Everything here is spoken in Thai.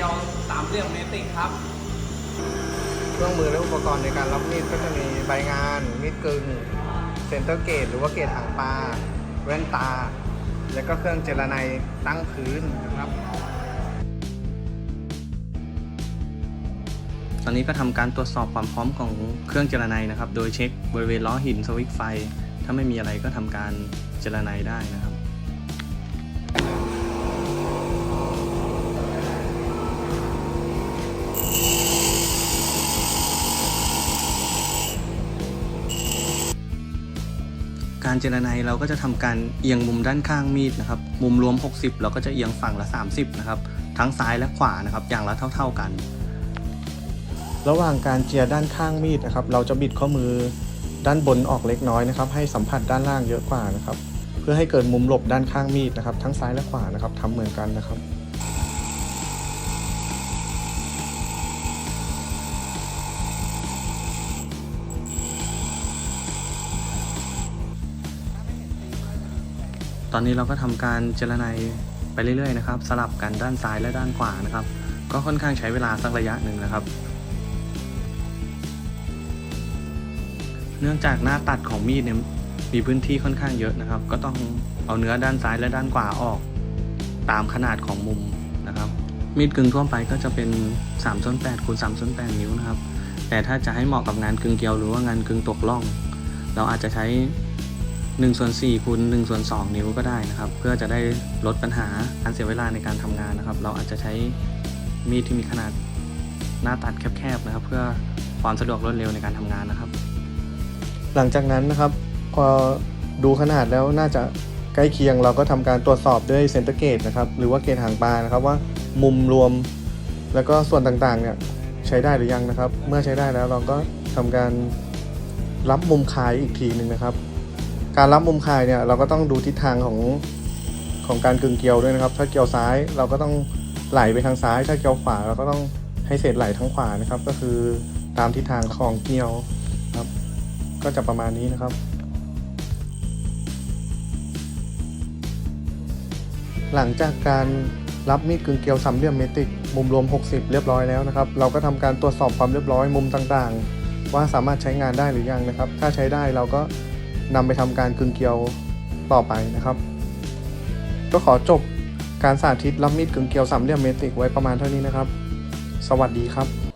การรับมีดกึ่งเกลียวสามเหลี่ยมเมตริกครับ เครื่องมือและอุปกรณ์ในการรับมีดก็จะมีใบงาน มีดกึ่งเซนเตอร์เกตหรือว่าเกตหางปลาแว่นตา และก็เครื่องเจรไนตั้งพื้นนะครับ ตอนนี้ก็ทำการตรวจสอบความพร้อมของเครื่องเจรไนนะครับ โดยเช็คบริเวณล้อหินสวิตช์ไฟ ถ้าไม่มีอะไรก็ทำการเจรไนได้นะครับ การเจรไนเราก็จะทำการเอียงมุมด้านข้างมีดนะครับ มุมรวม 60 เราก็จะเอียงฝั่งละ 30 นะครับ ทั้งซ้ายและขวานะครับ อย่างละเท่า ๆกัน ระหว่างการเจียด้านข้างมีดนะครับ เราจะบิดข้อมือด้านบนออกเล็กน้อยนะครับ ให้สัมผัสด้านล่างเยอะกว่านะครับ เพื่อให้เกิดมุมหลบด้านข้างมีดนะครับ ทั้งซ้ายและขวานะครับทำเหมือนกันนะครับ ตอนนี้เราก็ทำการเจรไนไปเรื่อยๆนะครับ สลับกันด้านซ้ายและด้านขวานะครับ ก็ค่อนข้างใช้เวลาสักระยะหนึ่งนะครับ เนื่องจากหน้าตัดของมีดเนี่ยมีพื้นที่ค่อนข้างเยอะนะครับ ก็ต้องเอาเนื้อด้านซ้ายและด้านขวาออก ตามขนาดของมุมนะครับ มีดกึ่งทั่วไปก็จะเป็น3ส้น8คูณ3ส้น8นิ้วนะครับ แต่ถ้าจะให้เหมาะกับงานกึ่งเกลียวหรือว่างานกึ่งตกล่อง เราอาจจะใช้ 1ส่วน4คูณ1ส่วน2นิ้วก็ได้นะครับ เพื่อจะได้ลดปัญหาการเสียเวลาในการทำงานนะครับ เราอาจจะใช้มีดที่มีขนาดหน้าตัดแคบๆนะครับ เพื่อความสะดวกรวดเร็วในการทำงานนะครับ หลังจากนั้นนะครับ พอดูขนาดแล้วน่าจะใกล้เคียงเราก็ทำการตรวจสอบด้วยเซนเตอร์เกตนะครับ หรือว่าเกตหางปลานะครับว่ามุมรวม แล้วก็ส่วนต่างๆเนี่ยใช้ได้หรือยังนะครับ เมื่อใช้ได้แล้วเราก็ทำการรับมุมคายอีกทีหนึ่งนะครับ การรับมุมคายเนี่ยเราก็ต้องดูทิศทางของของการกึ่งเกลียวด้วยนะครับ ถ้าเกลียวซ้ายเราก็ต้องไหลไปทางซ้าย ถ้าเกลียวขวาเราก็ต้องให้เศษไหลทางขวานะครับ ก็คือตามทิศทางของเกลียวครับ ก็จะประมาณนี้นะครับ หลังจากการรับมีดกึ่งเกลียวสามเหลี่ยมเมตริก มุมรวม 60 เรียบร้อยแล้วนะครับ เราก็ทำการตรวจสอบความเรียบร้อยมุมต่างๆ ว่าสามารถใช้งานได้หรือยังนะครับ ถ้าใช้ได้เราก็ นำไปทำการกึ่งเกลียวต่อไปนะครับ ก็ขอจบการสาธิตรับมีดกึ่งเกลียวสามเหลี่ยมเมตริกไว้ประมาณเท่านี้นะครับ สวัสดีครับ